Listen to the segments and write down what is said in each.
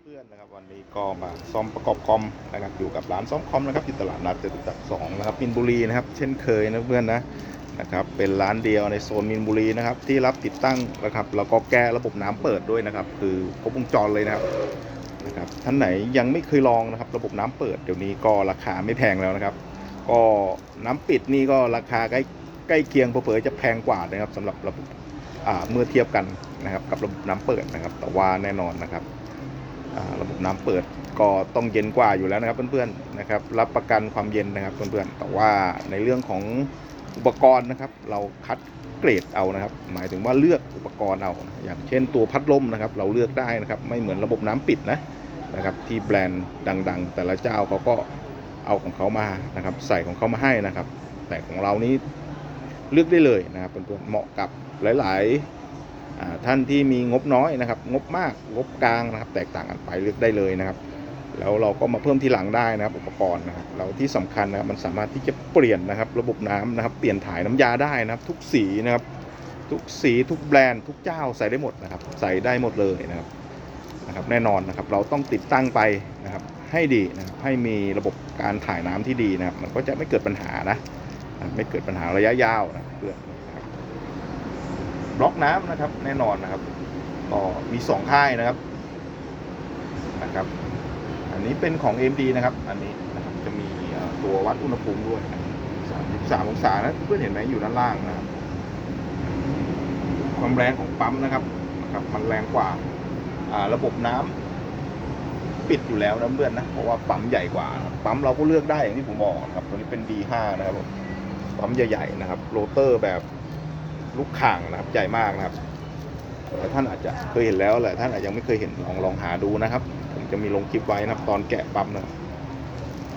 เพื่อนนะครับวันนี้ก็มาซ่อมประกอบคอมนะครับอยู่กับร้านซ่อมคอมนะครับที่ตลาดนัดจตุจักรสองนะครับมินบุรีนะครับเช่นเคยนะเพื่อนนะนะครับเป็นร้านเดียวในโซนมินบุรีนะครับที่รับติดตั้งนะครับแล้วก็แก้ระบบน้ำเปิดด้วยนะครับ คือครบวงจรเลยนะครับนะครับท่านไหนยังไม่เคยลองนะครับ ระบบน้ำเปิดเดี๋ยวนี้ก็ราคาไม่แพงแล้วนะครับ ก็น้ำปิดนี่ก็ราคาใกล้ใกล้เคียงเผลอจะแพงกว่านะครับสำหรับระบบอ่าเมื่อเทียบกันนะครับกับระบบน้ำเปิดนะครับแต่ว่าแน่นอนนะครับ ระบบน้ำเปิดก็ต้องเย็นกว่าอยู่แล้วนะครับเพื่อนๆนะครับ รับประกันความเย็นนะครับเพื่อนๆแต่ว่าในเรื่องของอุปกรณ์นะครับ เราคัดเกรดเอานะครับ หมายถึงว่าเลือกอุปกรณ์เอาอย่างเช่นตัวพัดลมนะครับ เราเลือกได้นะครับ ไม่เหมือนระบบน้ำปิดนะนะครับ ที่แบรนด์ดัง ๆ แต่ละเจ้าเขาก็เอาของเขามานะครับ ใส่ของเขามาให้นะครับ แต่ของเรานี้เลือกได้เลยนะครับเพื่อนๆเหมาะกับหลาย ๆ ท่านที่มีงบน้อยนะครับ งบมากงบกลางนะครับ แตกต่างกันไปเลือกได้เลยนะครับ แล้วเราก็มาเพิ่มทีหลังได้นะครับ อุปกรณ์นะครับเราที่สำคัญนะครับมันสามารถที่จะเปลี่ยนนะครับ ระบบน้ำนะครับ เปลี่ยนถ่ายน้ำยาได้นะครับ ทุกสีนะครับ ทุกสีทุกแบรนด์ทุกเจ้าใส่ได้หมดนะครับ ใส่ได้หมดเลยนะครับนะครับ แน่นอนนะครับ เราต้องติดตั้งไปนะครับให้ดีนะครับให้มีระบบการถ่ายน้ำที่ดีนะครับ มันก็จะไม่เกิดปัญหานะ ไม่เกิดปัญหาระยะยาวนะเพื่อน บล็อกน้ำนะครับ แน่นอนนะครับก็มีสองค่ายนะครับนะครับ อันนี้เป็นของ AMD นะครับ อันนี้นะครับจะมีตัววัดอุณหภูมิด้วยสามองศานะเพื่อนเห็นไหมอยู่ด้านล่างนะครับ ความแรงของปั๊มนะครับนะครับมันแรงกว่าระบบน้ำปิดอยู่แล้วนะเพื่อนนะเพราะว่าปั๊มใหญ่กว่า ปั๊มเราก็เลือกได้อย่างที่ผมบอกนะครับตัวนี้เป็น D5 นะครับปั๊มใหญ่ๆนะครับโรเตอร์แบบ ลูกข่างนะครับใหญ่มากนะครับแต่ท่านอาจจะเคยเห็นแล้วแหละท่านอาจจะยังไม่เคยเห็นลองลองหาดูนะครับ ผมจะมีลงคลิปไว้นะครับ ตอนแกะปั๊มนะครับ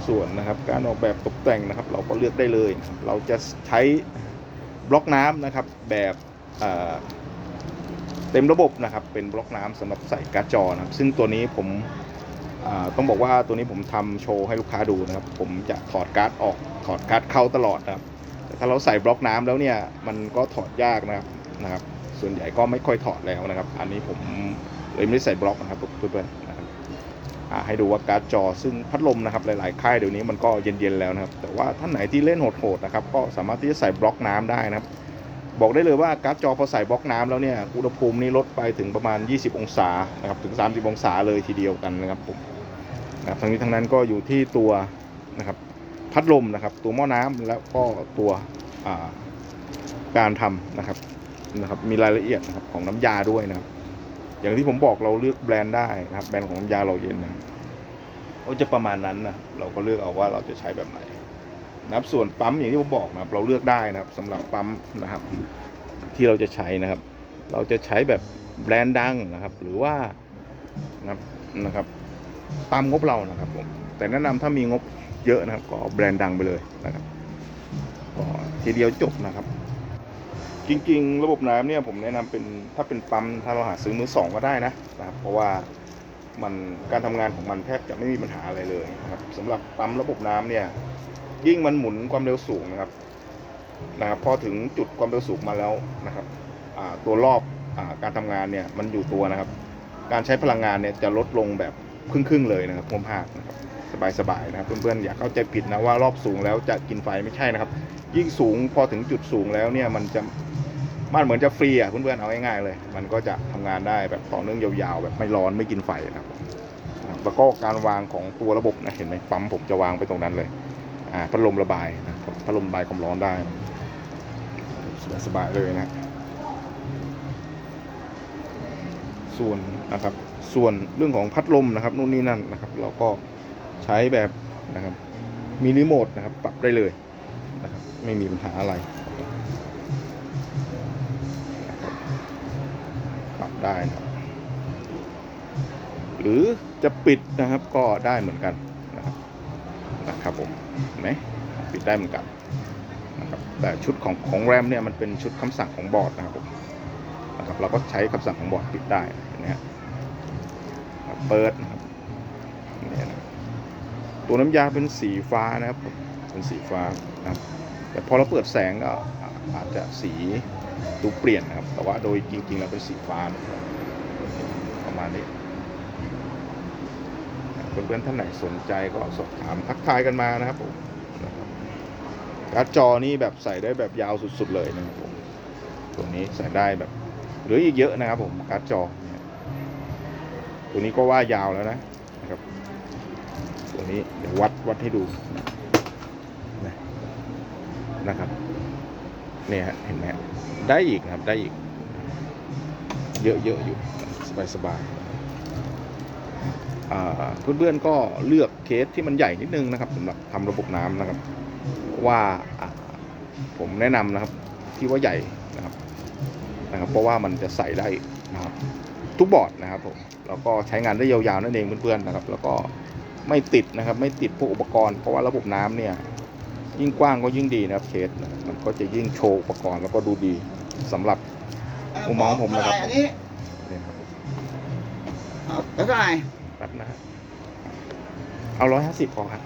ส่วนนะครับ การออกแบบตกแต่งนะครับ เราก็เลือกได้เลย เราจะใช้บล็อกน้ำนะครับ แบบเต็มระบบนะครับ เป็นบล็อกน้ำสำหรับใส่การ์ดจอนะครับ ซึ่งตัวนี้ผมต้องบอกว่าตัวนี้ผมทำโชว์ให้ลูกค้าดูนะครับ ผมจะถอดการ์ดออกถอดการ์ดเข้าตลอดนะครับ ถ้าเราใส่บล็อกน้ำแล้วเนี่ยมันก็ถอดยากนะครับนะครับ ส่วนใหญ่ก็ไม่ค่อยถอดแล้วนะครับ อันนี้ผมเลยไม่ได้ใส่บล็อกนะครับเพื่อนๆนะครับให้ดูว่าการ์ดจอซึ่งพัดลมนะครับหลายๆค่ายเดี๋ยวนี้มันก็เย็นๆแล้วนะครับ แต่ว่าท่านไหนที่เล่นโหดๆนะครับ ก็สามารถที่จะใส่บล็อกน้ำได้นะครับบอกได้เลยว่าการ์ดจอพอใส่บล็อกน้ำแล้วเนี่ยอุณหภูมินี้ลดไปถึงประมาณ 20 องศานะครับถึง 30 องศาเลยทีเดียวกันนะครับผมนะครับทั้งนี้ทั้งนั้นก็อยู่ที่ตัวนะครับ พัดลมนะครับ ตัวหม้อน้ำแล้วก็ตัวการทำนะครับนะครับ มีรายละเอียดนะครับของน้ำยาด้วยนะครับ อย่างที่ผมบอกเราเลือกแบรนด์ได้นะครับแบรนด์ของน้ำยาเราเย็นนะก็จะประมาณนั้นนะเราก็เลือกเอาว่าเราจะใช้แบบไหนนะครับส่วนปั๊มอย่างที่ผมบอกนะครับ เราเลือกได้นะครับสำหรับปั๊มนะครับ ที่เราจะใช้นะครับ เราจะใช้แบบแบรนด์ดังนะครับ หรือว่านะครับนะครับ ตามงบเรานะครับผม แต่แนะนำถ้ามีงบเยอะนะครับ ก็แบรนด์ดังไปเลยนะครับก็ทีเดียวจบนะครับ จริง ๆ ระบบน้ำเนี่ยผมแนะนำเป็นถ้าเป็นปั๊มถ้าเราหาซื้อมือสองก็ได้นะนะครับ เพราะว่ามันการทำงานของมันแทบจะไม่มีปัญหาอะไรเลยนะครับสำหรับปั๊มระบบน้ำเนี่ย ยิ่งมันหมุนความเร็วสูงนะครับนะครับพอถึงจุดความเร็วสูงมาแล้วนะครับตัวรอบอการทำงานเนี่ยมันอยู่ตัวนะครับ การใช้พลังงานเนี่ยจะลดลงแบบครึ่งๆเลยนะครับพมภาคนะครับ สบายๆนะครับเพื่อนๆอย่าเข้าใจผิดนะว่ารอบสูงแล้วจะกินไฟไม่ใช่นะครับ ยิ่งสูงพอถึงจุดสูงแล้วเนี่ยมันจะมันเหมือนจะฟรีอะเพื่อนๆเอาง่ายๆเลย มันก็จะทำงานได้แบบต่อเนื่องยาวๆ แบบไม่ร้อนไม่กินไฟนะครับนะครับแล้วก็การวางของตัวระบบนะเห็นไหมปั๊มผมจะวางไปตรงนั้นเลยอ่าพัดลมระบายนะพัดลมระบายความร้อนได้สบายๆเลยนะส่วนนะครับ ส่วนเรื่องของพัดลมนะครับนู่นนี่นั่นนะครับ เราก็ ใช้แบบนะครับมีรีโมทนะครับ ปรับได้เลยนะครับไม่มีปัญหาอะไร ปรับได้นะครับหรือจะปิดนะครับก็ได้เหมือนกันนะครับนะครับผมเห็นไหมปิดได้เหมือนกันนะครับแต่ชุดของของแรมเนี่ยมันเป็นชุดคำสั่งของบอร์ดนะครับผมนะครับเราก็ใช้คำสั่งของบอร์ดปิดได้นไหมฮะเปิดนะครับเนี่ยนะ ตัวน้ำยาเป็นสีฟ้านะครับ เป็นสีฟ้านะครับ แต่พอเราเปิดแสงก็อาจจะสีดูเปลี่ยนนะครับ แต่ว่าโดยจริงๆแล้วเป็นสีฟ้านะครับประมาณนี้เพื่อนๆท่านไหนสนใจก็สอบถามทักทายกันมานะครับผมการ์ดจอนี่แบบใส่ได้แบบยาวสุดๆเลยนะครับผมตัวนี้ใส่ได้แบบหลืออีกเยอะนะครับผมการ์ดจอตัวนี้ก็ว่ายาวแล้วนะนะครับ ตัวนี้เดี๋ยววัดวัดให้ดูนะนะครับเนี่ยฮะเห็นไหมได้อีกนะครับได้อีก เยอะๆอยู่สบายๆอ่าเพื่อนๆก็เลือกเคสที่มันใหญ่นิดนึงนะครับสำหรับทำระบบน้ำนะครับว่าอ่าผมแนะนำนะครับที่ว่าใหญ่นะครับนะครับ เพราะว่ามันจะใส่ได้นะครับ ทุกบอร์ดนะครับผมแล้วก็ใช้งานได้ยาวๆนั่นเองเพื่อนๆนะครับ แล้วก็ ไม่ติดนะครับ ไม่ติดพวกอุปกรณ์เพราะว่าระบบน้ำเนี่ย ยิ่งกว้างก็ยิ่งดีนะครับเคสนะครับมันก็จะยิ่งโชว์อุปกรณ์แล้วก็ดูดีสำหรับมุมมองผมนะครับเท่าไหอันนี้เนี่ยครับเอาแล้วเท่าไหร่แป๊บนะฮะเอาร้อยห้าสิบพอครับ